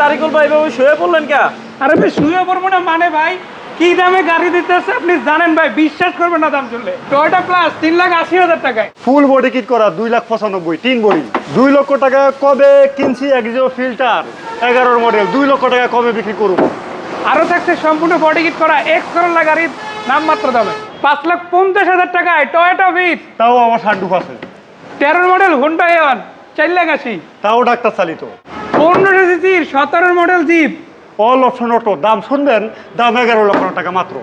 তারিকুল ভাই ভাই শুয়ে পড়লেন কে? আরে ভাই শুয়ে পড়ব না মানে ভাই কি দামে গাড়ি দিতেছে আপনি জানেন ভাই বিশ্বাস করবেন না দাম শুনলে। টয়টা প্লাস তিন লাখ আশি হাজার টাকায়। ফুল বডি কিট করা দুই লাখ পঁচানব্বই তিন বডি দুই লক্ষ টাকা কবে কিনছি একজো ফিল্টার এগারোর মডেল দুই লক্ষ টাকা কবে বিক্রি করব? আরও থাকছে সম্পূর্ণ বডি কিট করা এক্স করোলা গাড়ির নামমাত্র দামে। পাঁচ লাখ পঞ্চাশ হাজার টাকায় টয়টা ভিট তাও আমার সাড্ডুফ আছে। তেরোর মডেল হুন্ডা এওয়ান চার লাখ আশি। তাও ডাক্তার চালিত। সিসির সতেরোর model jeep. All option auto দাম শুনবেন? দাম এগারো লক্ষ টাকা মাত্র।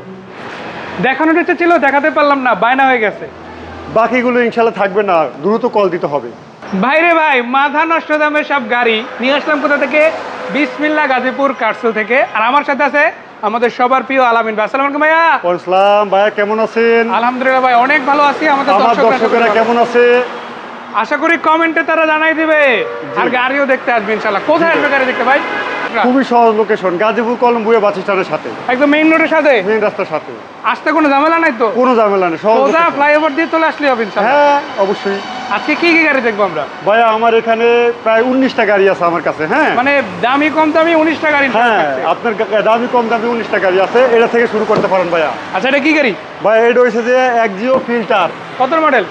দেখানোর ইচ্ছে ছিল দেখাতে পারলাম না বায়না হয়ে গেছে। বাকিগুলো ইনশাল্লাহ থাকবে না দ্রুত কল দিতে হবে। ভাইরে ভাই মাথা নষ্ট দামের সব গাড়ি। নিয়ে আসলাম কোথা থেকে? বিসমিল্লা গাজীপুর কারসেল থেকে। আর আমার সাথে আছে আমাদের সবার প্রিয় আলামিন ভাই। আসসালামু আলাইকুম ভাইয়া। ইসলাম ভাইয়া কেমন আছেন? আলহামদুলিল্লাহ ভাই অনেক ভালো আছি আমাদের দর্শকরা কেমন আছে? আশা করি কমেন্টে তারা জানাই দিবে। আর গাড়িও দেখতে আসবে ইনশাল্লাহ কোথায় আসবে গাড়ি দেখতে ভাই? খুবই সহজ লোকেশন গাজীপুর কলম্বুয়ে বাস স্ট্যান্ডের সাথে। একদম মেইন রোডের সাথে? মেন রাস্তার সাথে। আসতে কোনো ঝামেলা নাই তো? কোনো ঝামেলা নেই সহজ সোজা ফ্লাইওভার দিয়ে চলে আসলে হবে ইনশাল্লাহ হ্যাঁ অবশ্যই। আজকে কি কি গাড়ি দেখব আমরা? ভাইয়া আমার এখানে প্রায় উনিশটা গাড়ি আছে আমার কাছে হ্যাঁ? মানে দামি কম দামি উনিশটা গাড়ি হ্যাঁ আপনার দামি কম দামি উনিশটা গাড়ি আছে এটা থেকে শুরু করতে পারেন ভাইয়া। আচ্ছা এটা কি গাড়ি? ভাই এটা হয়েছে যে এক জিও ফিল্টার কত মডেল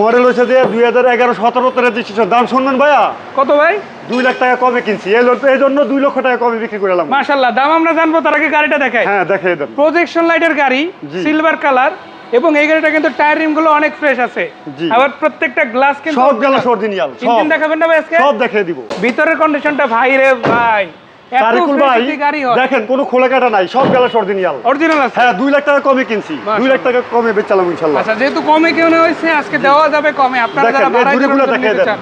মডেল হয়েছে যে দুই হাজার এগারো সতেরোতে রেজিস্ট্রেশন দাম শুনবেন ভাইয়া? কত ভাই? দুই লাখ টাকা কমে কিনছি। এই জন্য দুই লক্ষ টাকা কমে বিক্রি করে এলাম। মাশাল্লাহ দাম আমরা জানব তার আগে গাড়িটা দেখাই। হ্যাঁ দেখিয়ে দেন। প্রজেকশন লাইটের গাড়ি সিলভার কালার এবং এই গাড়িটা কিন্তু টায়ার রিমগুলো অনেক ফ্রেশ আছে। আবার প্রত্যেকটা গ্লাস কিন্তু সব গেল অরিজিনাল সব। ইঞ্জিন দেখাবেন না ভাই আজকে? সব দেখিয়ে দিব। ভিতরের কন্ডিশনটা ভাই রে ভাই। তারিকুল ভাই হয়। দেখেন কোনো খোলা কাটা নাই সব গেল অরিজিনাল অরিজিনাল আছে। হ্যাঁ দুই লাখ টাকা কমে কিনছি। দুই লাখ টাকা কমে বেচালাম ইনশাল্লাহ আচ্ছা যেহেতু কমে কেউ নেই হয়েছে আজকে দেওয়া যাবে কমে। আপনারা যারা এই ভাড়ায় দেখিয়ে দেন। চান।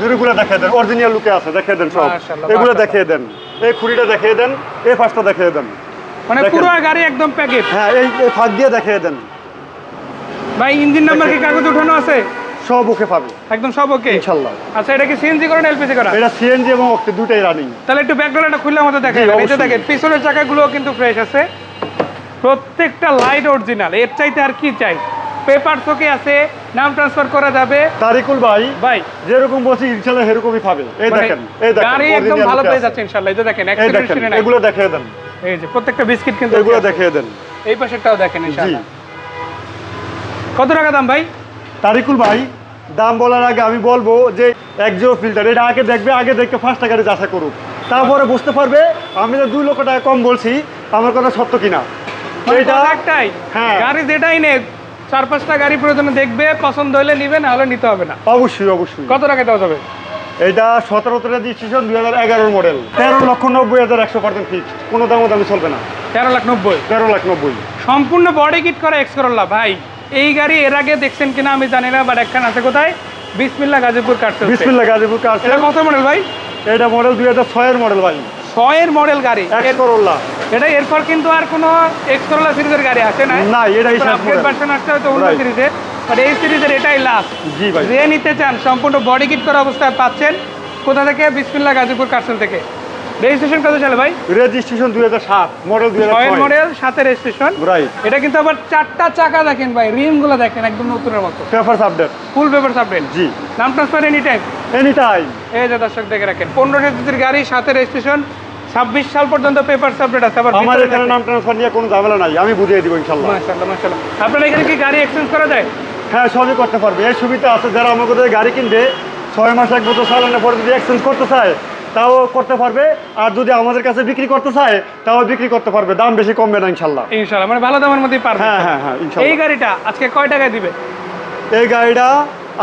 জুড়িগুলো দেন। অরিজিনাল লুকে আছে দেখিয়ে দেন সব। এগুলো দেখিয়ে দেন। এই খুঁড়িটা দেখিয়ে দেন। এই ফাঁসটা দেখিয়ে দেন। মানে পুরো গাড়ি একদম প্যাকেট হ্যাঁ এই এই ফাঁক দিয়ে দেখিয়ে দেন। ভাই ইঞ্জিন নাম্বার কি কাগজ উঠানো আছে? সব ওকে পাবে। একদম সব ওকে? ইনশাল্লাহ। আচ্ছা এটা কি সিএনজি করেন এলপিজি করা এটা সিএনজি এবং অক্টি দুটাই রানিং তাহলে একটু ব্যাকগ্রাউন্ডটা খুলে আমাদের দেখেন অবশ্যই। দেখেন পিছনের চাকাগুলো কিন্তু ফ্রেশ আছে। প্রত্যেকটা লাইট অরিজিনাল এর চাইতে আর কি চাই? পেপার তোকে আছে নাম ট্রান্সফার করা যাবে। তারিকুল ভাই ভাই। যেরকম বলছি ইনশাল্লাহ সেরকমই পাবে। এই মানে দেখেন এই দেখেন গাড়ি একদম ভালো পেয়ে যাচ্ছে ইনশাআল্লাহ এই যে দেখেন নাই। এগুলো দেখিয়ে দেন। এই যে প্রত্যেকটা বিস্কিট কিন্তু এগুলো দেখিয়ে দেন। এই পাশেরটাও দেখেন ইনশাআল্লাহ কত টাকা দাম ভাই? তারিকুল ভাই দাম বলার আগে আমি বলব যে একজিও ফিল্টার এটা আগে দেখবে আগে দেখে ফার্স্ট টাকারে যাচাই করুক। তারপরে বুঝতে পারবে আমি যে দুই লক্ষ টাকা কম বলছি আমার কথা সত্য কিনা? মানে এটা একটাই হ্যাঁ। গাড়ি যেটাই নে চার পাঁচটা গাড়ি প্রয়োজনে দেখবে পছন্দ হলে নিবে না হলে নিতে হবে না। অবশ্যই অবশ্যই। কত টাকা দেওয়া যাবে? এটা সতেরোতে রেজিস্ট্রেশন দুই হাজার এগারোর মডেল তেরো লক্ষ নব্বই হাজার একশো পার্সেন্ট ফিক্সড কোনো দামও দামি চলবে না। তেরো লাখ নব্বই। তেরো লাখ নব্বই। সম্পূর্ণ বডি কিট করা এক্স করল্লা ভাই। এই গাড়ি এর আগে দেখছেন কিনা আমি জানি না বাট একখান আছে কোথায়? বিসমিল্লা গাজীপুর কাটছে বিসমিল্লা গাজীপুর কাছে এটা কত মডেল ভাই? এটা মডেল দুই হাজার ছয়ের মডেল ভাই। ছয়ের মডেল গাড়ি। এক্স এর- করোল্লা এটা এরপর কিন্তু আর কোনো এক্স করল্লা সিরিজের গাড়ি আছে না? না, এটাই আপগ্রেড ভার্সন আসছে হয়তো অন্য সিরিজে বাট এই সিরিজের এটাই লাস্ট জি ভাই। যে নিতে চান সম্পূর্ণ বডি কিট করা অবস্থায় পাচ্ছেন। কোথা থেকে? বিসমিল্লা গাজীপুর কার্সেল থেকে। রেজিস্ট্রেশন কত চলে ভাই? রেজিস্ট্রেশন দুই হাজার সাত মডেল দুই হাজার মডেল সাথে রেজিস্ট্রেশন রাইট এটা কিন্তু আবার চারটা চাকা দেখেন ভাই রিমগুলো দেখেন একদম নতুনের মতো। পেপারস আপডেট ফুল পেপার সাবডেট জি। নাম transfer any time any time এই যে দর্শক দেখে রাখেন। পনেরো সিসির গাড়ি সাথে রেজিস্ট্রেশন ছাব্বিশ সাল পর্যন্ত পেপার সাবডেট আছে। আবার আমার এখানে নাম ট্রান্সফার নিয়ে কোনো ঝামেলা নাই আমি বুঝিয়ে দিব ইনশাল্লাহ। মাশাআল্লাহ মাশাআল্লাহ। আপনার এখানে কি গাড়ি এক্সচেঞ্জ করা যায়? হ্যাঁ সবই করতে পারবে। এই সুবিধা আছে যারা আমার কাছে গাড়ি কিনবে ছয় মাস এক বছর চালানোর পরে যদি এক্সচেঞ্জ করতে চায় তাও করতে পারবে। আর যদি আমাদের কাছে বিক্রি করতে চায় তাও বিক্রি করতে পারবে। দাম বেশি কমবে না ইনশাল্লাহ। ইনশাল্লাহ মানে ভালো দামের মধ্যেই পারবে। হ্যাঁ হ্যাঁ হ্যাঁ এই গাড়িটা আজকে কয় টাকায় দিবে? এই গাড়িটা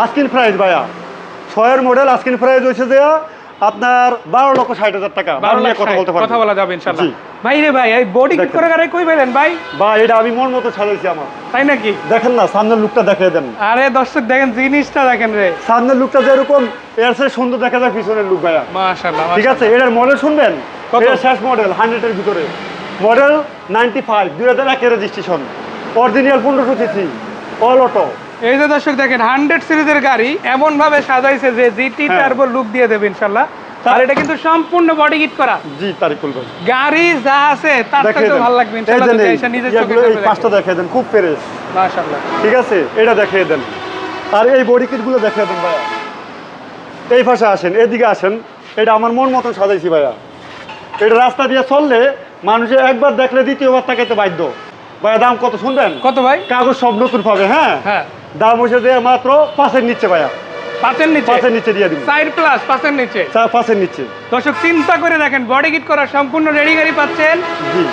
আস্কিন প্রাইস ভাইয়া। ছয়ের মডেল আস্কিন প্রাইস হয়েছে যে আপনার বারো লক্ষ ষাট হাজার টাকা। বারো নিয়ে কথা বলতে পারবে। কথা বলা যাবে ইনশাআল্লাহ। ভাই রে ভাই এই বডি দেখেন। করে গাড়ি কই পেলেন ভাই? বা এটা আমি মন মতো সাজাইছি আমার। তাই নাকি? দেখেন না সামনের লুকটা দেখিয়ে দেন। আরে দর্শক দেখেন জিনিসটা দেখেন রে। সামনের লুকটা যেরকম এর সাথে সুন্দর দেখা যায় পিছনের লুক ভাইয়া। মাশাআল্লাহ ঠিক আছে এটার মডেল শুনবেন? এটা শেষ মডেল হান্ড্রেডের ভিতরে। মডেল নাইনটি ফাইভ দুই হাজার একের রেজিস্ট্রেশন অরিজিনাল পনেরোশো সিসি অল অটো এই যে দর্শক দেখেন হান্ড্রেড সিরিজের গাড়ি এমন ভাবে সাজাইছে যে জিটি হ্যাঁ। টার্বো লুক দিয়ে দেবে ইনশাল্লাহ। আর এটা কিন্তু সম্পূর্ণ বডি কিট করা। জি তারিকুল ভাই। গাড়ি যা আছে তার থেকে ভালো লাগবে চোখে এই পাঁচটা দেখিয়ে দেন খুব ফ্রেশ মাশাআল্লাহ। ঠিক আছে? এটা দেখিয়ে দেন। আর এই বডি কিটগুলো দেখিয়ে দেন ভাইয়া। এই পাশে আসেন এদিকে আসেন। এটা আমার মন মতন সাজাইছি ভাইয়া। এটা রাস্তা দিয়ে চললে মানুষে একবার দেখলে দ্বিতীয়বার তাকাইতে বাধ্য। ভাইয়া দাম কত শুনবেন? কত ভাই? কাগজ সব নতুন পাবে হ্যাঁ? হ্যাঁ। দাম হচ্ছে যে মাত্র পাঁচের নিচ্ছে ভাইয়া। পাঁচের নিচে? পাঁচের নিচে দিয়ে সাইড প্লাস পাঁচের নিচে? পাঁচের দর্শক চিন্তা করে দেখেন বডি কিট করা সম্পূর্ণ রেডি গাড়ি পাচ্ছেন।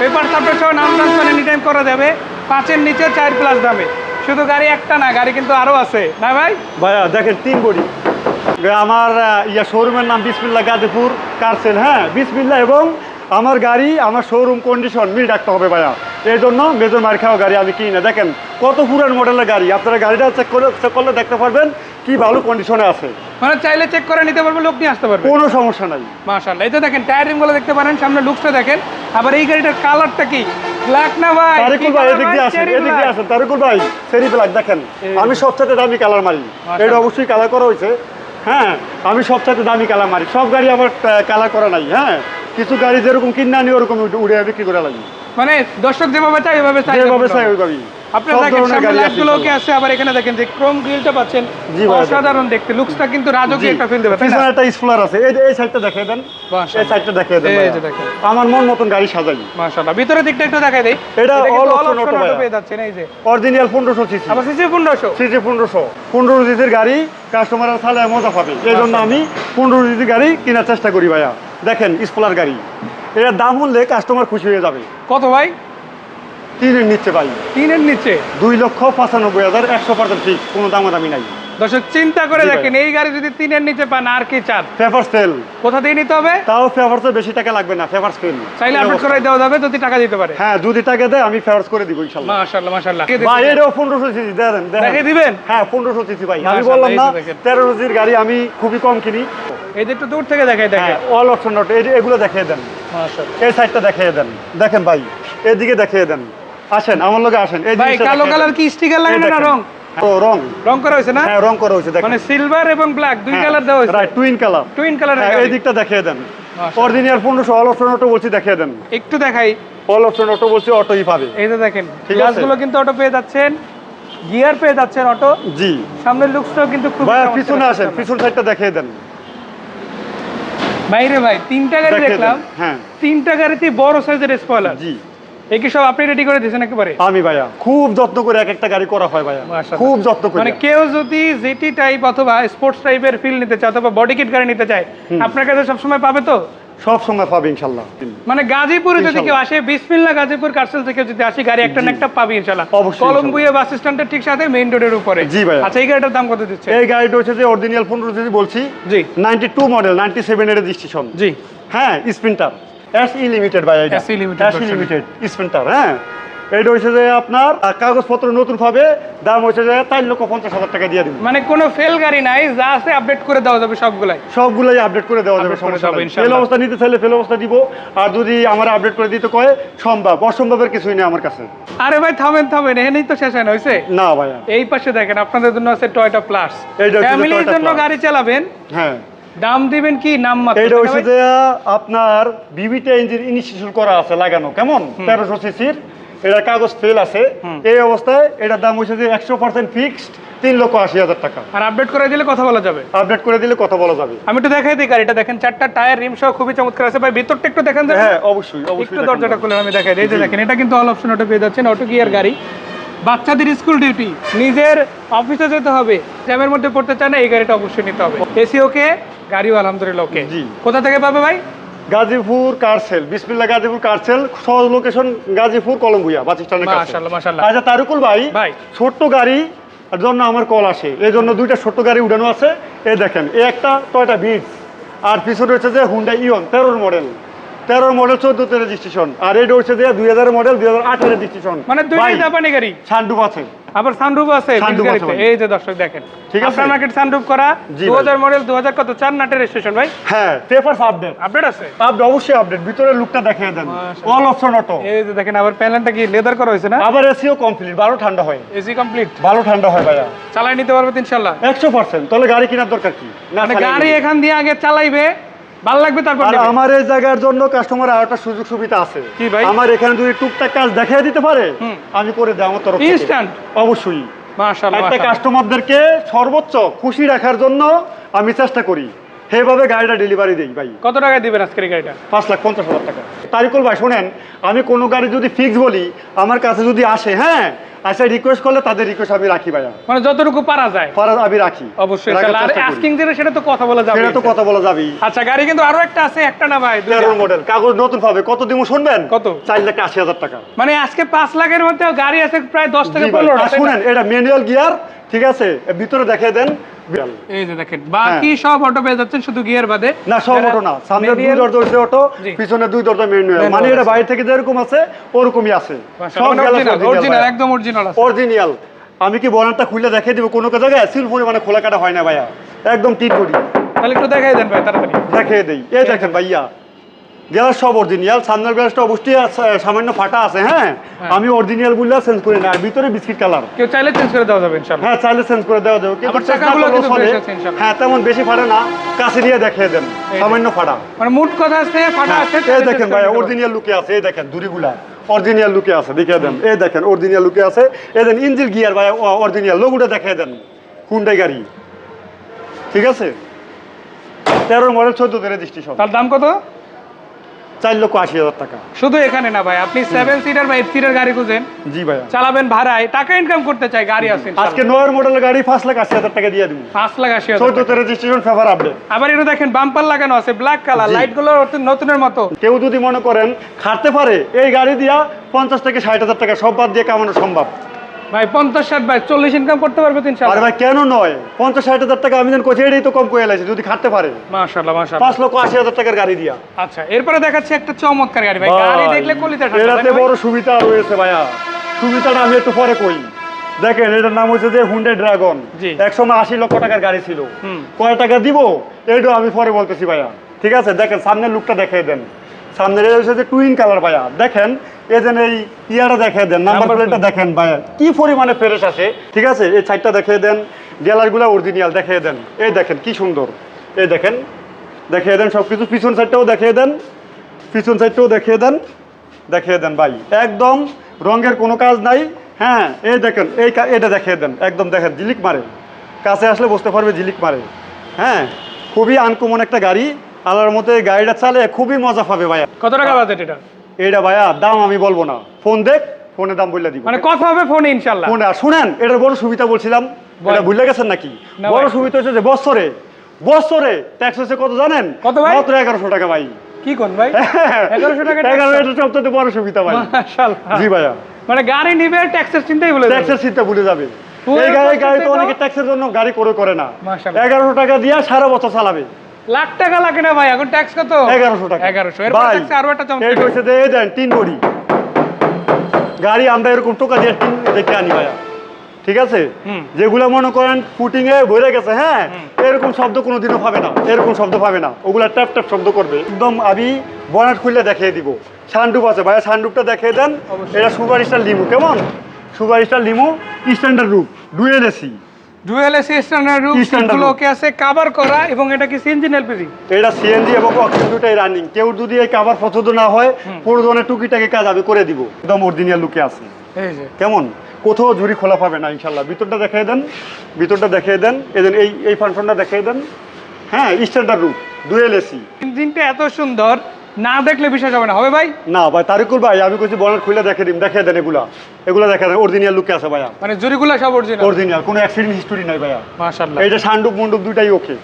পেপার সাপোর্ট সহ নাম ট্রান্সফার এনি টাইম করা যাবে। পাঁচের নিচে চার প্লাস দামে। শুধু গাড়ি একটা না গাড়ি কিন্তু আরও আছে। না ভাই? ভাইয়া দেখেন তিন বডি আমার ইয়া শোরুমের নাম বিসমিল্লা গাজীপুর কারসেল হ্যাঁ? বিসমিল্লা এবং আমার গাড়ি আমার শোরুম কন্ডিশন মিল রাখতে হবে ভাইয়া। এই জন্য মেজর মার খাওয়া গাড়ি আমি কিনি না। দেখেন কত পুরান মডেলের গাড়ি? আপনারা গাড়িটা চেক করে চেক করলে দেখতে পারবেন কি ভালো কন্ডিশনে আছে। মানে চাইলে চেক করে নিতে পারবে লোক নিয়ে আসতে পারবে। কোনো সমস্যা নাই। মাশাআল্লাহ। এই তো দেখেন টায়ার রিমগুলো দেখতে পারেন সামনে লুকসটা দেখেন। আবার এই গাড়িটার কালারটা কি? ব্ল্যাক না ভাই তারিকুল ভাই এদিক দিয়ে আসেন এদিক দিয়ে আসেন। তারিকুল ভাই সেরি ব্ল্যাক দেখেন। আমি সবচেয়ে দামি কালার মারি। এটা অবশ্যই কালার করা হয়েছে। হ্যাঁ আমি সবচেয়ে দামি কালার মারি। সব গাড়ি আমার কালার করা নাই। হ্যাঁ কিছু গাড়ি যেরকম কিনে আনি ওরকম উড়ে- উড়ে বিক্রি করে লাগি। মানে দর্শক যেভাবে চাই ওইভাবে চাই যেভাবে চাই ওইভাবেই। আপনারা দেখেন সামনে লাইটগুলো কি আছে? আবার এখানে দেখেন যে ক্রোম গ্রিলটা পাচ্ছেন। অসাধারণ দেখতে। লুকসটা কিন্তু রাজকীয় একটা ফিল দেবে পিছনে একটা স্প্লার আছে। এই এই সাইডটা দেখিয়ে দেন। এই সাইডটা দেখিয়ে দেন এই যে দেখেন। আমার মন মতন গাড়ি সাজাই। মাশাআল্লাহ। ভিতরের দিকটা একটু দেখাই দেই। এটা auto auto ভাইয়া। পেয়ে যাচ্ছেন এই যে। অরিজিনাল পনেরোশো সিসি আবার সিসি পনেরোশো। সিসি পনেরোশো। পনেরো সিসির গাড়ি কাস্টমারের সালে মজা পাবে। এই জন্য আমি পনেরো সিসির গাড়ি কেনার চেষ্টা করি ভাইয়া। দেখেন স্পলার গাড়ি। এটার দাম হলে কাস্টমার খুশি হয়ে যাবে। কত ভাই? তিনের নিচ্ছে ভাই। তিনের নিচে? দুই লক্ষ পঁচানব্বই হাজার একশো পার্সেন্ট ফিক্স কোনো দামাদামি নাই। দর্শক চিন্তা করে দেখেন এই গাড়ি যদি তিনের নিচে পান আর কি চান? পেপার সেল কোথা দিয়ে নিতে হবে? তাও ফেভার্সে বেশি টাকা লাগবে না ফেভার্স সেল চাইলে আপডেট করে দেওয়া যাবে যদি টাকা দিতে পারে। হ্যাঁ যদি টাকা দেয় আমি ফেভার্স করে দিব ইনশাল্লাহ। মাশাআল্লাহ মাশাআল্লাহ। ভাই এটাও পনেরোশো সিসি দেন দেখিয়ে দিবেন? হ্যাঁ পনেরোশো সিসি ভাই। আমি বললাম না সিসির গাড়ি আমি খুবই কম কিনি। এই যে একটু দূর থেকে দেখাই দেখেন। অল অপশন নট এগুলো দেখিয়ে দেন। মাশাআল্লাহ। এই সাইডটা দেখিয়ে দেন। দেখেন ভাই এদিকে দেখিয়ে দেন। আসেন আমার লোকে আসেন। এই ভাই কালো কালার কি? স্টিকার লাগানো না রং? ও রং। রং করা হয়েছে না? হ্যাঁ রং করা হয়েছে দেখেন। মানে সিলভার এবং ব্ল্যাক দুই হ্যাঁ, কালার দেওয়া হয়েছে। রাইট টুইন কালার টুইন কালারের হ্যাঁ এই দিকটা দেখিয়ে দেন। অরিজিনাল পনেরোশো অল অপশন অটো বলছি দেখিয়ে দেন। একটু দেখাই। অল অপশন অটো বলছি অটোই পাবে। এই যে দেখেন। গ্লাসগুলো কিন্তু অটো পেয়ে যাচ্ছেন গিয়ার পেয়ে যাচ্ছেন অটো জি। সামনের লুকসটাও কিন্তু খুব ভাই পিছনে আসেন পিছন সাইডটা দেখিয়ে দেন। বাইরে ভাই তিনটা গাড়ি দেখলাম। হ্যাঁ। তিনটা গাড়িতে বড় সাইজের স্পয়লার জি। এই সব আপনি রেডি করে দিয়েছেন একেবারে? আমি ভাইয়া খুব যত্ন করে এক একটা গাড়ি করা হয় ভাইয়া। খুব যত্ন করে। মানে কেউ যদি জেটি টাইপ অথবা স্পোর্টস টাইপের ফিল নিতে চায় অথবা বডি কিট গাড়ি নিতে চায় আপনার কাছে সবসময় পাবে তো? সব সময় পাবে ইনশাল্লাহ মানে গাজীপুরে যদি কেউ আসে বিসমিল্লা গাজীপুর কার্সেল থেকে যদি আসে গাড়ি একটা না একটা পাবে ইনশাল্লাহ কলম্বিয়া বাস স্ট্যান্ডের ঠিক সাথে মেইন রোডের উপরে। জি ভাইয়া। আচ্ছা এই গাড়িটার দাম কত দিচ্ছে? এই গাড়িটা হচ্ছে যে অরিজিনাল পনেরো যদি বলছি। জি। নাইনটি টু মডেল এর রেজিস্ট্রেশন জি। হ্যাঁ স্প্রিন্টার এস ই লিমিটেড ভাই এটা SE limited S E limited Sprinter হ্যাঁ? এটা হচ্ছে যে আপনার কাগজপত্র নতুন পাবে দাম হচ্ছে যে চার লক্ষ পঞ্চাশ হাজার টাকা দিয়ে দিন মানে কোনো ফেল গাড়ি নাই যা আছে আপডেট করে দেওয়া যাবে সবগুলাই। সবগুলাই আপডেট করে দেওয়া যাবে সমস্যা। ফেল অবস্থা নিতে চাইলে ফেল অবস্থা দিব আর যদি আমার আপডেট করে দিতে কয় সম্ভব। অসম্ভবের কিছুই নেই আমার কাছে। আরে ভাই থামেন থামেন এখানেই তো শেষ হয় না হয়েছে না ভাইয়া। এই পাশে দেখেন আপনাদের জন্য আছে টয়টা প্লাস ফ্যামিলির জন্য গাড়ি চালাবেন। হ্যাঁ। দাম দিবেন কি নাম তাই হচ্ছে যে আপনার বিবিটা ইঞ্জিন ইনস্টিটিউট করা আছে লাগানো কেমন? তেরোশো সিসির এটার কাগজ ফেল আছে। এই অবস্থায় এটার দাম হচ্ছে যে একশো পার্সেন্ট ফিক্সড তিন লক্ষ আশি হাজার টাকা। আর আপডেট করে দিলে কথা বলা যাবে? আপডেট করে দিলে কথা বলা যাবে। আমি একটু দেখাই দিই গাড়িটা দেখেন চারটা টায়ার রিম সহ খুবই চমৎকার আছে। ভাই ভিতরটা একটু দেখেন? হ্যাঁ অবশ্যই একটু দরজাটা খুলে আমি দেখাই দিই। এই যে দেখেন এটা কিন্তু অল অপশন অটো পেয়ে যাচ্ছেন অটো গিয়ার গাড়ি। বাচ্চাদের স্কুল ডিউটি নিজের অফিসে যেতে হবে জ্যামের মধ্যে পড়তে চায় না এই গাড়িটা অবশ্যই নিতে হবে। এসি ওকে গাড়িও আলহামদুলিল্লাহ ওকে কোথা থেকে পাবে ভাই? গাজীপুর কারসেল। বিসমিল্লা গাজীপুর কারসেল। সহজ লোকেশন গাজীপুর কলম্বুয়া বাস স্ট্যান্ডের কাছে। আচ্ছা তারুকুল ভাই ভাই। ছোট্ট গাড়ি জন্য আমার কল আসে। এই জন্য দুইটা ছোট্ট গাড়ি উঠানো আছে। এই দেখেন এই একটা টয়টা বিটস আর পিছনে হচ্ছে যে হুন্ডা ইয়ন তেরোর মডেল তেরোর মডেল চোদ্দতে রেজিস্ট্রেশন আর যে দুই হাজার মডেল দুই হাজার আটের রেজিস্ট্রেশন মানে দুইটাই জাপানি গাড়ি? আছে। আবার সানরুফ আছে। এই যে দর্শক দেখেন। ঠিক আছে। আপনার মার্কেট সানরুফ করা জি দু ভাই। হাজার মডেল দু হাজার কত? চার নাটের রেজিস্ট্রেশন ভাই? হ্যাঁ পেপারস আপডেট আপডেট আছে? আপডেট অবশ্যই আপডেট ভিতরের লুকটা দেখিয়ে দেন। অল অপশন অটো এই যে দেখেন আবার প্যানেলটা কি লেদার করা হয়েছে না? আবার এসিও কমপ্লিট ভালো ঠান্ডা হয়। এসি কমপ্লিট ভালো ঠান্ডা হয় ভাইয়া। চালাই নিতে পারবে ইনশাল্লাহ একশো পার্সেন্ট তাহলে গাড়ি কেনার দরকার কি? না মানে গাড়ি। এখান দিয়ে আগে চালাইবে ভালো লাগবে তারপর আর আমার এই জায়গার জন্য কাস্টমার আর একটা সুযোগ সুবিধা আছে। কি ভাই? আমার এখানে যদি টুকটাক কাজ দেখিয়ে দিতে পারে আমি করে দেব আমার তরফ ইনস্ট্যান্ট অবশ্যই। মাশাআল্লাহ একটা কাস্টমারদেরকে সর্বোচ্চ খুশি রাখার জন্য আমি চেষ্টা করি। সেইভাবে গাড়িটা ডেলিভারি দিই ভাই। কত টাকা দিবেন আজকের গাড়িটা? পাঁচ লাখ পঞ্চাশ হাজার টাকা। তারিকুল ভাই শোনেন আমি কোনো গাড়ি যদি ফিক্স বলি আমার কাছে যদি আসে হ্যাঁ আসে রিকোয়েস্ট করলে তাদের রিকোয়েস্ট আমি রাখি মানে যতটুকু পারা যায়? ফারাজ আমি রাখি। অবশ্যই। আর আস্কিং যেটা সেটা তো কথা বলা যাবে সেটা তো কথা বলা যাবেই। আচ্ছা গাড়ি কিন্তু আরও একটা আছে একটা না ভাই মডেল কাগজ নতুন পাবে। কত দিব শুনবেন? কত? চার লাখ আশি হাজার টাকা। মানে আজকে পাঁচ লাখের মধ্যে গাড়ি আছে প্রায় দশ থেকে জি ভাই। পনেরো আর শুনেন এটা ম্যানুয়াল গিয়ার ঠিক আছে? ভিতরে দেখিয়ে দেন। এই যে দেখেন বাকি সব অটো পেয়ে যাচ্ছেন শুধু গিয়ার বাদে। হ্যাঁ। না সব অটো না। সামনে দুই দরজা হচ্ছে অটো পিছনে দুই দরজা ম্যানুয়াল মানে এটা বাইরে থেকে যেরকম আছে ওরকমই আছে। মানে original, original, একদম অরিজিনাল আছে। অরিজিনাল আমি কি বনারটা খুলে দেখিয়ে দিব? কোনো জায়গায় সিল পরিমাণে খোলা কাটা হয় না ভাইয়া। একদম টিট করি তাহলে একটু দেখাই দেন ভাই তাড়াতাড়ি। দেখিয়ে দেই। এই দেখেন ভাইয়া। গ্যাস সব অরিজিনাল সামনের গ্যাসটা অবশ্যই সামান্য ফাটা আছে হ্যাঁ? আমি অরিজিনাল বললে চেঞ্জ করি না আর ভিতরে বিস্কিট কালার কেউ চাইলে চেঞ্জ করে দেওয়া যাবে ইনশাআল্লাহ হ্যাঁ চাইলে চেঞ্জ করে দেওয়া যাবে। কিন্তু চাকাগুলো কিন্তু। আছে ইনশাআল্লাহ। হ্যাঁ তেমন বেশি ফাটে না কাছে নিয়ে দেখিয়ে দেন সামান্য ফাটা। মানে মুড কথা আছে ফাটা আছে হ্যাঁ, এই দেখেন ভাই। অরিজিনাল লুকে আছে এই দেখেন দড়িগুলা। অরিজিনাল লুকে আছে দেখিয়ে দেন। এই দেখেন অরিজিনাল লুকে আছে। এই দেন ইঞ্জিল গিয়ার ভাই অরিজিনাল। লোগোটা দেখিয়ে দেন হুন্ডাই গাড়ি। ঠিক আছে? তেরোর মডেল চোদ্দ রেজিস্ট্রেশন তার দাম কত? চার লক্ষ আশি হাজার টাকা। শুধু এখানে না ভাই আপনি সেভেন সিটার বা এইট সিটার গাড়ি খুঁজেন। জি ভাইয়া। চালাবেন ভাড়ায় টাকা ইনকাম করতে চাই গাড়ি আছে আজকে নয়ের মডেলের গাড়ি পাঁচ লাখ আশি হাজার টাকা দিয়ে দিব। পাঁচ লাখ আশি হাজার চোদ্দ রেজিস্ট্রেশন ফেভার আপডেট আবার এটা দেখেন বাম্পার লাগানো আছে ব্ল্যাক কালার। লাইটগুলো নতুনের মতো। কেউ যদি মনে করেন খাটতে পারে এই গাড়ি দিয়া পঞ্চাশ থেকে ষাট হাজার টাকা সব বাদ দিয়ে কামানো সম্ভব। ভাই পঞ্চাশ ষাট ভাই চল্লিশ ইনকাম করতে পারবে তো আর ভাই কেন নয়? পঞ্চাশ ষাট হাজার টাকা আমি কোচে এটাই তো কম করে লাগছে যদি খাটতে পারে। পাঁচ লক্ষ আশি হাজার টাকার গাড়ি দিয়া। আচ্ছা এরপরে দেখাচ্ছি একটা চমৎকার গাড়ি ভাই। গাড়ি দেখলে কলিতা এটাতে? বড় সুবিধা রয়েছে ভাইয়া। সুবিধাটা আমি একটু পরে কই। দেখেন এটার নাম হচ্ছে যে হুন্ডে ড্রাগন। একসময় আশি লক্ষ টাকার গাড়ি ছিল। কয় টাকা দিব? এইটাও আমি পরে বলতেছি ভাইয়া। ঠিক আছে? দেখেন সামনের লুকটা দেখিয়ে দেন। সামনের এটা যে টুইন কালার ভাইয়া। দেখেন এই যে এই ইয়াটা দেখিয়ে দেন নাম্বার প্লেটটা দেখেন ভাইয়া। কি পরিমাণে ফ্রেশ আছে ঠিক আছে? এই সাইডটা দেখিয়ে দেন গ্যালারগুলো অরিজিনাল দেখিয়ে দেন। এই দেখেন কি সুন্দর। এই দেখেন দেখিয়ে দেন সব কিছু পিছন সাইডটাও দেখিয়ে দেন পিছন সাইডটাও দেখিয়ে দেন দেখিয়ে দেন ভাই। একদম রঙের কোনো কাজ নাই। হ্যাঁ এই দেখেন এই এটা দেখিয়ে দেন। একদম দেখেন ঝিলিক মারে। কাছে আসলে বুঝতে পারবে ঝিলিক মারে। হ্যাঁ খুবই আনকমন একটা গাড়ি। আল্লাহর মতো গাড়িটা চালে খুবই মজা পাবে ভাইয়া। কত টাকা বাজেট এটা? এইটা ভাইয়া দাম আমি বলব না। ফোন দেখ ফোনে দাম বললে দিব। মানে কথা হবে ফোনে ইনশাল্লাহ ফোনে আর শুনেন এটার বড় সুবিধা বলছিলাম এটা ভুলে গেছেন নাকি? বড় সুবিধা হচ্ছে যে বছরে বছরে ট্যাক্স হচ্ছে কত জানেন? কত ভাই? মাত্র এগারোশো টাকা ভাই। কি কোন ভাই? এগারোশো টাকা tax? এগারো এটা সবচেয়ে বড় সুবিধা ভাই। মাশাআল্লাহ। জি ভাইয়া। মানে গাড়ি নিবে ট্যাক্সের চিন্তাই বলে দেবে। ট্যাক্সের চিন্তা ভুলে যাবে। এই গাড়ি গাড়ি তো অনেকে ট্যাক্সের জন্য গাড়ি করে করে না। মাশাআল্লাহ। এগারোশো টাকা দিয়ে সারা বছর চালাবে। লাখ টাকা লাগে না ভাই এখন ট্যাক্স কত? এগারোশো টাকা। এগারোশো। এরপর ভাই ট্যাক্স আরও একটা এই যে এই দেন তিন বড়ি। গাড়ি আমরা এরকম টোকা দিয়ে তিন দেখে আনি ভাইয়া। ঠিক আছে। যেগুলো মনে করেন ফুটিং এ ভরে গেছে হ্যাঁ? এরকম শব্দ কোনোদিনও পাবে না এরকম শব্দ পাবে না। ওগুলা ট্যাপ ট্যাপ শব্দ করবে। একদম আমি বনাট খুললে দেখিয়ে দিব। সানডুপ আছে ভাইয়া সানডুপটা দেখিয়ে দেন। এটা সুপার স্টার লিমু কেমন? Super star limo standard roof dual AC dual AC standard room সিটগুলো ওকে আছে কভার করা এবং এটা কি সিএনজি এলপিজি এটা সিএনজি এবং অক্সিজেন দুটাই রানিং কেউ যদি এই কাবার পছন্দ না হয় পুরো ধরনের টুকিটাকি কাজ আমি করে দিব। একদম অরিজিনাল লুকে আছে। এই যে। কেমন? কোথাও ঝুড়ি খোলা পাবে না ইনশাল্লাহ। ভিতরটা দেখিয়ে দেন ভিতরটা দেখিয়ে দেন এদের এই এই ফাংশনটা দেখিয়ে দেন। হ্যাঁ স্ট্যান্ডার্ড রুপ ডুয়েল এসি ইঞ্জিনটা এত সুন্দর না দেখলে বিশ্বাস হবে না। হবে ভাই? না ভাই তারিকুল ভাই আমি কিছু বনার খুলে দেখে দিন দেখিয়ে দেন এগুলা। এগুলা দেখা দেন অরিজিনাল লুকে আছে ভাইয়া। মানে জুরিগুলো সব অরিজিনাল অরিজিনাল কোনো অ্যাক্সিডেন্ট হিস্টোরি নাই ভাইয়া। মাশাআল্লাহ। এইটা সান্ডুপ মন্ডুপ দুইটাই ওকে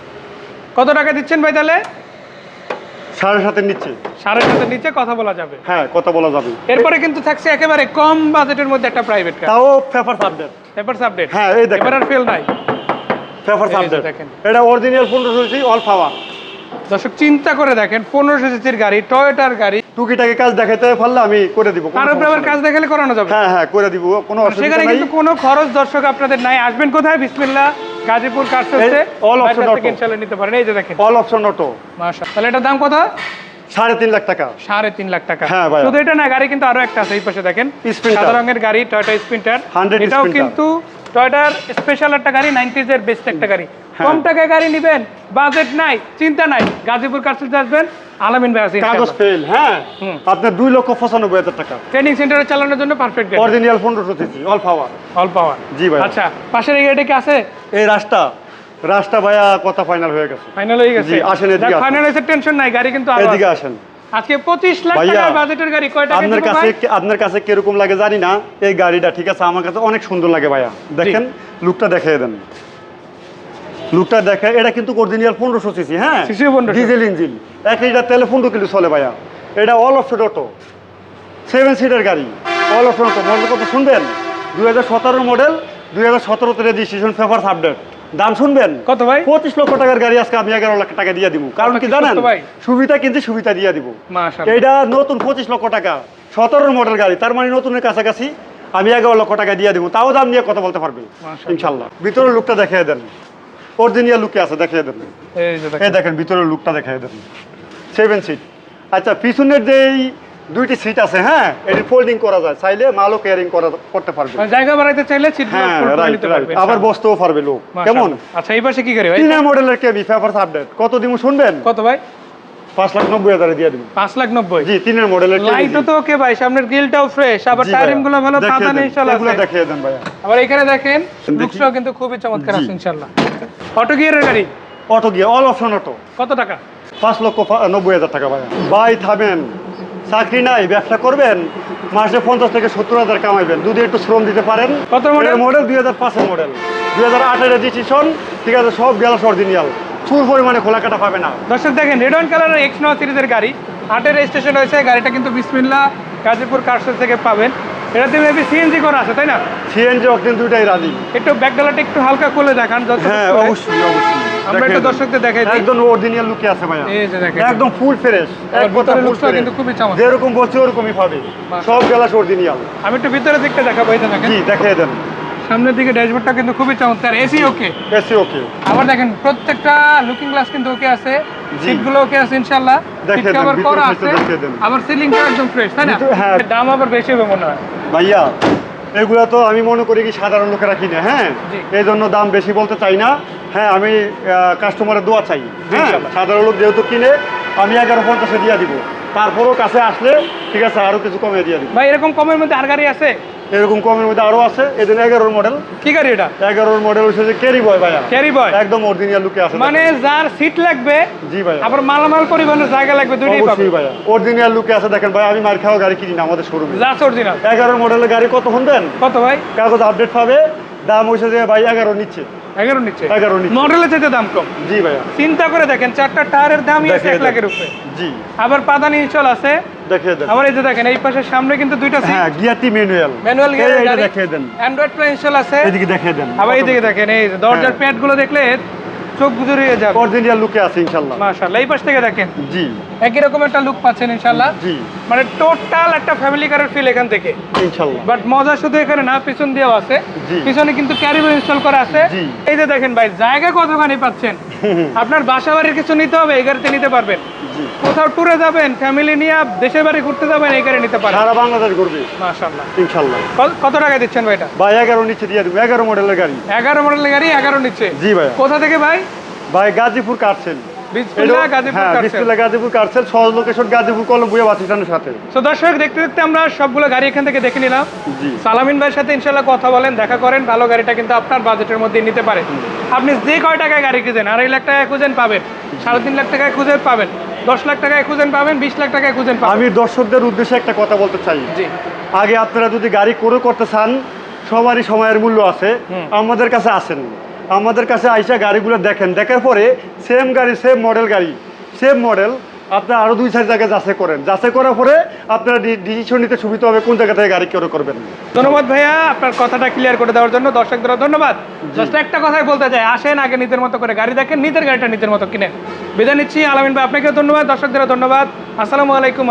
কত টাকা দিচ্ছেন ভাই তাহলে? সাড়ে সাতের নিচ্ছে সাড়ে সাতের নিচে কথা বলা যাবে। হ্যাঁ কথা বলা যাবে। এরপরে কিন্তু থাকছে একেবারে কম বাজেটের মধ্যে একটা প্রাইভেট কার তাও পেপার সাবজেক্ট পেপার আপডেট হ্যাঁ, এই দেখেন। এবার আর ফেল নাই। পেপার যে দেখেন। এটা অরিজিনাল পনেরোশো অল পাওয়ার দর্শক চিন্তা করে দেখেন পনেরোশো সিসির গাড়ি টয়োটার গাড়ি। টুকিটাকি কাজ দেখাতে পারলে আমি করে দিব উপরে আবার কাজ দেখালে করানো যাবে। হ্যাঁ হ্যাঁ করে দিব কোনো অসুবিধা সেখানে নাই কিন্তু কোনো খরচ দর্শক আপনাদের নাই। আসবেন কোথায়? বিসমিল্লাহ। Gazipur all option auto। ইনশাল্লাহ নিতে পারেন। এই যে দেখেন। অল অপশন অটো মাশা তাহলে এটার দাম কত? সাড়ে তিন লাখ টাকা। সাড়ে তিন লাখ টাকা। হ্যাঁ। শুধু এটা না গাড়ি কিন্তু আরও একটা আছে এই পাশে দেখেন। সাদা রঙের গাড়ি টয়টা স্পিন্টার এটাও কিন্তু টয়টার স্পেশাল একটা গাড়ি নাইনটিজ এর বেস্ট একটা গাড়ি। কম টাকায় গাড়ি নেবেন বাজেট নাই চিন্তা নাই। গাজীপুর কারসেলতে আসবেন আলামিন ভাই আছে কাগজ ফেল হ্যাঁ। আপনার দুই লক্ষ পঁচানব্বই হাজার টাকা। ট্রেনিং সেন্টারে চালানোর জন্য পারফেক্ট গাড়ি অরিজিনাল পনেরোশো CC all power all power জি ভাই। আচ্ছা পাশের গাড়িটা কি আছে? এই রাস্তা রাস্তা ভাইয়া কথা ফাইনাল হয়ে গেছে। ফাইনাল হয়ে গেছে? আসেন এদিকে ফাইনাল হয়েছে টেনশন নাই গাড়ি কিন্তু এদিকে। আসেন। আজকে পঁচিশ লাখ টাকার বাজেটের গাড়ি কয় টাকা আপনার কাছে আপনার কাছে কীরকম লাগে জানি না এই গাড়িটা ঠিক আছে আমার কাছে অনেক সুন্দর লাগে ভাইয়া। দেখেন লুকটা দেখিয়ে দেন। লুকটা দেখে এটা কিন্তু অরিজিনাল পনেরোশো সিসি হ্যাঁ? Diesel engine. এক লিটার তেলে পনেরো কিলো চলে ভাইয়া। এটা all option auto seven seater গাড়ি। অল অপশন অটো মডেল কত শুনবেন? দুই হাজার সতেরো মডেল দুই হাজার সতেরোতে রেজিস্ট্রেশন পেপার আপডেট দাম শুনবেন? কত ভাই? পঁচিশ লক্ষ টাকার গাড়ি আজকে আমি এগারো লাখ টাকা দিয়ে দিব। কারণ কি জানেন? সুবিধা কিন্তু সুবিধা দিয়ে দিব। এটা নতুন পঁচিশ লক্ষ টাকা। সতেরো মডেল গাড়ি তার মানে নতুনের কাছাকাছি আমি এগারো লক্ষ টাকা দিয়ে দিব। তাও দাম নিয়ে কথা বলতে পারবে ইনশাল্লাহ ভিতরের লুকটা দেখিয়ে দেন। অরিজিনাল লুকে আছে দেখিয়ে দেবেন এই যে দেখেন। ভিতরের লুকটা দেখিয়ে দেন। সেভেন সিট আচ্ছা পিছনের যেই দুইটি সিট আছে হ্যাঁ এটি ফোল্ডিং করা যায় চাইলে মালও কেয়ারিং করা করতে পারবে। মানে জায়গা বাড়াইতে চাইলে সিট হ্যাঁ রাইট রাইট আবার বসতেও পারবে লোক। কেমন? আচ্ছা এই পাশে কি করে ভাই? তিনের মডেলের কেবি ফেভার আপডেট কত দিন শুনবেন? কত ভাই? লাখ হাজারে দিয়ে দিব। লাখ জি তিনের মডেলের লাইটও তো ওকে ভাই সামনের গ্রিলটাও ফ্রেশ আবার টায়ারিং ভালো পাতা নেই ইনশাআল্লাহ এগুলো দেখিয়ে দেন আবার এখানে দেখেন। লুকসটাও কিন্তু খুবই চমৎকার জি। আছে ইনশাআল্লাহ অটো গিয়ারের গাড়ি? অটো অল অপশন অটো কত টাকা? লক্ষ পা- নব্বই হাজার টাকা ভাই থামেন চাকরি নাই ব্যবসা করবেন মাসে পঞ্চাশ থেকে সত্তর হাজার কামাইবেন। যদি একটু শ্রম দিতে পারেন। কত model? মডেল দুই হাজার পাঁচের মডেল দুই হাজার আটের রেজিস্ট্রেশন ঠিক আছে সব গ্যালাস অরিজিনাল চুর পরিমাণে খোলা কাটা পাবে না। দর্শক দেখেন রেড অ্যান্ড কালারের এক্স নয় সিরিজের গাড়ি। আটের রেজিস্ট্রেশন রয়েছে গাড়িটা কিন্তু বিসমিল্লা গাজীপুর কারশেড থেকে পাবেন। এটাতে মেবি সিএনজি করা আছে তাই না? সিএনজি অকটেন দুইটাই রাজি। একটু ব্যাকডালাটা একটু হালকা খুলে দেখান যত হ্যাঁ অবশ্যই অবশ্যই। আমরা একটু। দর্শকদের দেখাই দিই। একদম অরিজিনাল লুকে আছে ভাইয়া। এই যে দেখেন। একদম ফুল ফ্রেশ এক কথা লুকসটা কিন্তু খুবই চমৎকার। যেরকম বলছে ওরকমই পাবে। সব গ্যালাস অরিজিনাল আমি একটু ভিতরে দিকটা দেখাবো এই দেখেন। জি দেখিয়ে দেন। সামনের দিকে ড্যাশবোর্ডটা কিন্তু খুবই চমৎকার। এসি ওকে এসি ওকে আবার দেখেন প্রত্যেকটা লুকিং গ্লাস কিন্তু ওকে আছে। সিটগুলো ওকে আছে ইনশাআল্লাহ। সিট কভার করা আছে আবার সিলিংটা একদম ফ্রেশ তাই না? হ্যাঁ। দাম আবার বেশি হবে মনে হয়। ভাইয়া এগুলো তো আমি মনে করি কি সাধারণ লোকেরা কিনে হ্যাঁ? এই জন্য দাম বেশি বলতে চাই না। হ্যাঁ আমি কাস্টমারের দোয়া চাই হ্যাঁ? সাধারণ লোক যেহেতু কিনে আমি এগারো পঞ্চাশে দিয়ে দিব। তারপরেও কাছে আসলে ঠিক আছে আরও কিছু কমে দিয়ে দিব। ভাই এরকম কমের মধ্যে আর গাড়ি আছে? এরকম কমের মধ্যে আরও আছে এদের এগারোর মডেল কি গাড়ি এটা? এগারোর মডেল হচ্ছে যে ক্যারি বয় ভাইয়া। ক্যারি বয় একদম অরিজিনাল লুকে আছে। মানে যার সিট লাগবে জি ভাই আবার মালামাল পরিবহনের জায়গা লাগবে দুইটাই পাবে। অবশ্যই ভাইয়া অরিজিনাল লুকে আছে দেখেন ভাই আমি মার খাওয়া গাড়ি কিনি না আমাদের শোরুমে জাস্ট অরিজিনাল এগারো মডেলের গাড়ি কত দেন? কত ভাই? কাগজ আপডেট পাবে। দাম হয়েছে যে ভাই এগারো নিচ্ছে। এগারো নিচ্ছে এগারো নিচ্ছে মডেলের চাইতে দাম কম। জি ভাইয়া। চিন্তা করে দেখেন চারটা টায়ারের দামই আছে এক লাখের উপরে। জি। আবার পাদানি ইনস্টল আছে। দেখিয়ে দেন। আবার এই যে দেখেন এই পাশে সামনে কিন্তু দুইটা হ্যাঁ গিয়ারটি ম্যানুয়াল। ম্যানুয়াল গিয়ারের এইটা দেখিয়ে দেন। অ্যান্ড্রয়েড প্লে ইনস্টল আছে। এদিকে দেখিয়ে দেন। আবার এই দিকে দেখেন এই দরজার হ্যাঁ। গুলো দেখলে চোখ গুজরিয়ে যাবে। অরিজিনাল লুকে আছে ইনশাল্লাহ। মাশাআল্লাহ এই পাশ থেকে দেখেন। জি। একই রকম একটা লুক পাচ্ছেন ইনশাআল্লাহ। জি। মানে টোটাল একটা ফ্যামিলি কারের ফিল এখান থেকে। ইনশাল্লাহ বাট মজা শুধু এখানে না পিছন দিয়েও আছে। পিছনে কিন্তু ক্যারিবো ইনস্টল করা আছে। এই যে দেখেন ভাই জায়গা কতখানি পাচ্ছেন? আপনার বাসা বাড়ির কিছু নিতে হবে এই গাড়িতে নিতে পারবেন। কোথাও ট্যুরে যাবেন ফ্যামিলি নিয়ে দেশের বাড়ি ঘুরতে যাবেন এই গাড়ি নিতে পারেন সারা বাংলাদেশ ঘুরবে। মাশাআল্লাহ। ইনশাল্লাহ কত- টাকা দিচ্ছেন ভাই এটা? ভাই এগারো নিচে দিয়ে দেবো। এগারো মডেলের গাড়ি। এগারো মডেলের গাড়ি এগারো নিচ্ছে জি ভাইয়া। কোথা থেকে ভাই? ভাই গাজীপুর কাটছেন। গাজীপুর হ্যাঁ কাটছেন। বিসমিল্লাহ গাজীপুর কাটছেন সহজ লোকেশন গাজীপুর কলম্বুয়া বাস স্ট্যান্ডের সাথে। তো দর্শক দেখতে দেখতে আমরা সবগুলো গাড়ি এখান থেকে দেখে নিলাম। সালামিন ভাইয়ের সাথে ইনশাল্লাহ কথা বলেন দেখা করেন ভালো গাড়িটা কিন্তু আপনার বাজেটের মধ্যে নিতে আপনি যে কয় টাকায় গাড়ি খুঁজেন আড়াই লাখ টাকায় খুঁজেন পাবেন সাড়ে তিন লাখ টাকায় খুঁজে পাবেন দশ লাখ টাকায় খুঁজেন পাবেন বিশ লাখ টাকায় খুঁজেন পাবেন। আমি দর্শকদের উদ্দেশ্যে একটা কথা বলতে চাই। জি। আগে আপনারা যদি গাড়ি করে করতে চান সবারই সময়ের মূল্য আছে আমাদের কাছে আসেন। আমাদের কাছে আইসা গাড়িগুলো দেখেন। দেখার পরে সেম গাড়ি সেম মডেল গাড়ি সেম মডেল আপনারা আরও দুই চার জায়গায় যাচাই করেন। যাচাই করার পরে আপনারা ডিসিশন নিতে সুবিধা হবে কোন জায়গা থেকে গাড়ি করে করবেন। ধন্যবাদ ভাইয়া আপনার কথাটা ক্লিয়ার করে দেওয়ার জন্য। দর্শকদের ধন্যবাদ। জাস্ট একটা কথাই বলতে চাই আসেন আগে নিজের মতো করে গাড়ি দেখেন নিজের গাড়িটা নিজের মতো কিনেন। বিদায় নিচ্ছি আলামিন ভাই আপনাকেও ধন্যবাদ দর্শকদের ধন্যবাদ। আসসালামু আলাইকুম